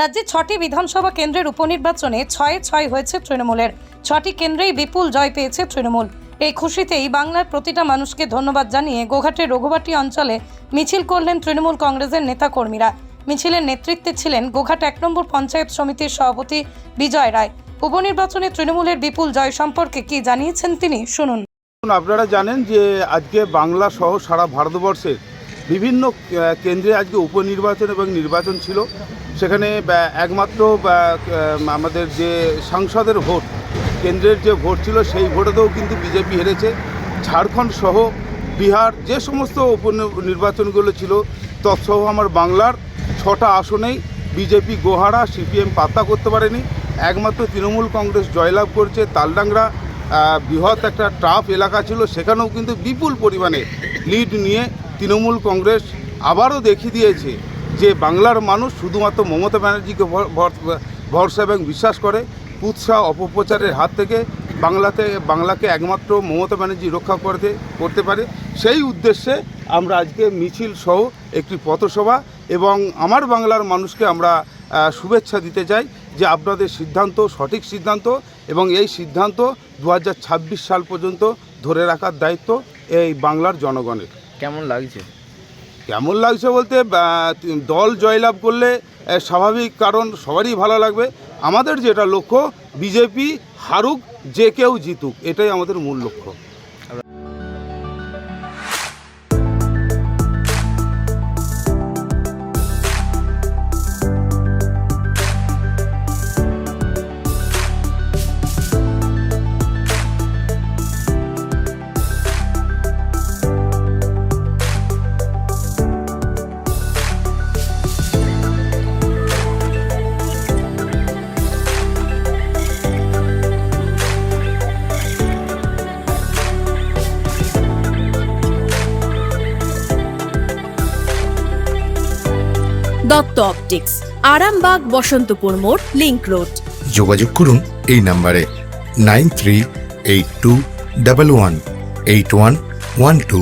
রাজ্যে ছটি বিধানসভা কেন্দ্রের উপনির্বাচনে ছয়ে ছয় হয়েছে তৃণমূলের। ছটি কেন্দ্রেই বিপুল জয় পেয়েছে তৃণমূল। এই খুশিতেই বাংলার প্রতিটা মানুষকে ধন্যবাদ জানিয়ে গোঘাটের রঘুবাটি অঞ্চলে মিছিল করলেন তৃণমূল কংগ্রেসের নেতাকর্মীরা। মিছিলের নেতৃত্বে ছিলেন গোঘাট এক নম্বর পঞ্চায়েত সমিতির সভাপতি বিজয় রায়। উপনির্বাচনে তৃণমূলের বিপুল জয় সম্পর্কে কি জানিয়েছেন তিনি, শুনুন। আপনারা জানেন যে আজকে বাংলা সহ সারা ভারতবর্ষের বিভিন্ন কেন্দ্রে আজকে উপনির্বাচন এবং নির্বাচন ছিল। সেখানে একমাত্র আমাদের যে সাংসদের ভোট, কেন্দ্রের যে ভোট ছিল, সেই ভোটেতেও কিন্তু বিজেপি হেরেছে। ঝাড়খণ্ড সহ বিহার যে সমস্ত উপনির্বাচনগুলো ছিল, তৎসহ আমার বাংলার ছটা আসনেই বিজেপি গোহারা, সিপিএম পাত্তা করতে পারেনি। একমাত্র তৃণমূল কংগ্রেস জয়লাভ করছে, তালডাংরা বৃহৎ একটা ট্রাফ এলাকা ছিল, সেখানেও কিন্তু বিপুল পরিমাণে লিড নিয়ে তৃণমূল কংগ্রেস আবারও দেখিয়ে দিয়েছে যে বাংলার মানুষ শুধুমাত্র মমতা ব্যানার্জিকে ভর- ভর- ভরসা এবং বিশ্বাস করে, কুৎসা অপপ্রচারের হাত থেকে বাংলাতে, বাংলাকে একমাত্র মমতা ব্যানার্জি রক্ষা করতে করতে পারে। সেই উদ্দেশ্যে আমরা আজকে মিছিল সহ একটি পথসভা এবং আমার বাংলার মানুষকে আমরা শুভেচ্ছা দিতে চাই যে আপনাদের সিদ্ধান্ত, সঠিক সিদ্ধান্ত এবং এই সিদ্ধান্ত দু হাজার ছাব্বিশ সাল পর্যন্ত ধরে রাখার দায়িত্ব এই বাংলার জনগণের। কেমন লাগছে? কেমন লাগছে বলতে দল জয়লাভ করলে স্বাভাবিক কারণ সবারই ভালো লাগবে। আমাদের যেটা লক্ষ্য, বিজেপি হারুক, যে কেউ জিতুক, এটাই আমাদের মূল লক্ষ্য। দত্ত অপটিক্স, আরামবাগ বসন্তপুর মোড়, লিংক রোড। যোগাযোগ করুন এই নাম্বারে nine three eight two double one eight one one two.